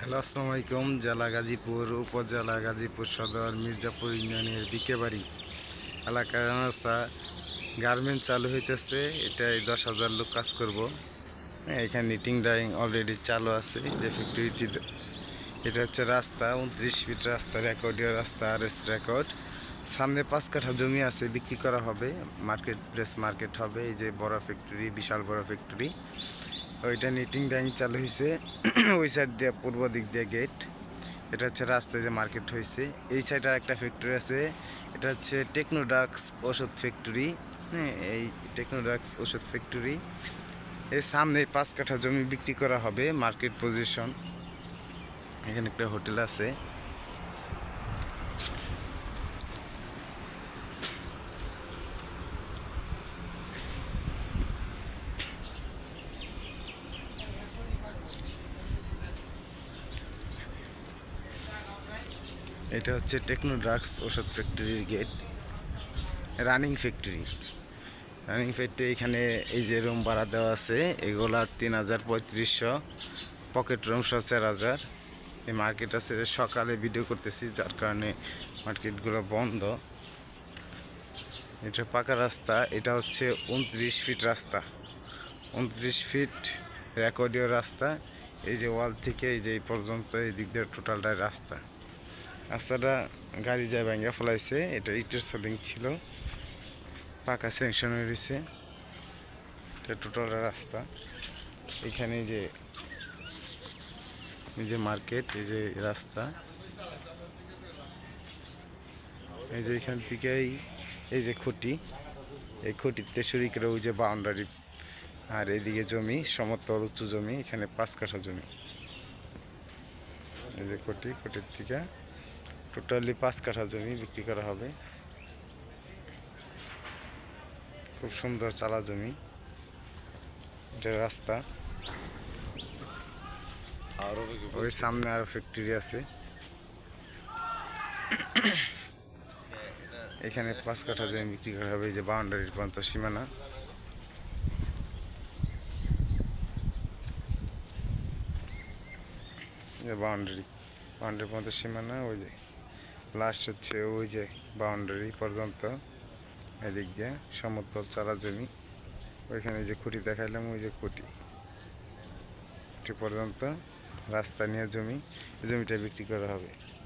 Hello আসসালামু আলাইকুম। জেলা গাজীপুর উপজেলা গাজীপুর সদর মির্জাপুর ইউনিয়নের বিকেবাড়ি এলাকার রাস্তা গার্মেন্ট চালু হইতেছে এটাই দশ হাজার লোক কাজ করব। হ্যাঁ, এখানে নিটিং ডাইং অলরেডি চালু আছে যে ফ্যাক্টরিটি এটা হচ্ছে রাস্তা উনত্রিশ ফিট রাস্তা রেকর্ডীয় রাস্তা আর এস রেকর্ড সামনে পাঁচ কাঠা জমি আছে বিক্রি করা হবে। মার্কেট প্লেস মার্কেট হবে এই যে বড় ফ্যাক্টরি বিশাল বড় ফ্যাক্টরি ওইটা নিটিং ডাইং চালু হয়েছে ওই সাইড দিয়ে পূর্ব দিক দিয়ে গেট এটা হচ্ছে রাস্তায় যে মার্কেট হয়েছে এই সাইডে একটা ফ্যাক্টরি আছে। এটা হচ্ছে টেকনোডাক্স ওষুধ ফ্যাক্টরি হ্যাঁ এই টেকনোডাক্স ওষুধ ফ্যাক্টরি এর সামনে পাঁচ কাঠা জমি বিক্রি করা হবে মার্কেট পজিশন এখানে একটা হোটেল আছে। এটা হচ্ছে টেকনো ড্রাগস ওষুধ ফ্যাক্টরির gate running factory running factory এখানে এই যে রুম ভাড়া দেওয়া আছে, এগুলা তিন হাজার পঁয়ত্রিশশো পকেট রুম সহ চার হাজার। এই মার্কেট আছে, সকালে ভিডিও করতেছি, যার কারণে মার্কেটগুলো বন্ধ। এটা পাকা রাস্তা, এটা হচ্ছে উনত্রিশ ফিট রাস্তা। উনত্রিশ ফিট রেকর্ডীয় রাস্তা, এই যে ওয়াল থেকে এই যে এই পর্যন্ত, এই দিক দিয়ে টোটালটাই রাস্তা। রাস্তাটা গাড়ি যায় ভেঙে ফেলাইছে। এটা ইটের সোলিং ছিল। পাকা স্যাংশন হয়ে রয়েছে এটা টোটাল রাস্তা। এখানে যে, এই যে মার্কেট, এই যে রাস্তা। এই যে এখান থেকেই এই যে খুঁটি। এই খুঁটিতে শুরু করে ওই যে বাউন্ডারি আর এদিকে জমি, সমতল উঁচু জমি, এখানে পাঁচ কাঠা জমি। এই যে খুঁটি, খুঁটির থেকে। টোটালি পাঁচ কাঠা জমি বিক্রি করা হবে। খুব সুন্দর চালা জমি। এটা রাস্তা। ওই সামনে আরও ফ্যাক্টরি আছে। এখানে পাঁচ কাঠা জমি বিক্রি করা হবে এই যে বাউন্ডারির পর্যন্ত সীমানা। বাউন্ডারি বাউন্ডারি পর্যন্ত সীমানা ওই যে লাস্ট হচ্ছে ওই যে বাউন্ডারি পর্যন্ত, এদিক দিয়ে সমতল চারা জমি। ওইখানে যে খুঁটি দেখাইলাম, ওই যে খুঁটি। খুঁটি পর্যন্ত রাস্তা নিয়ে জমি, জমিটা বিক্রি করা হবে।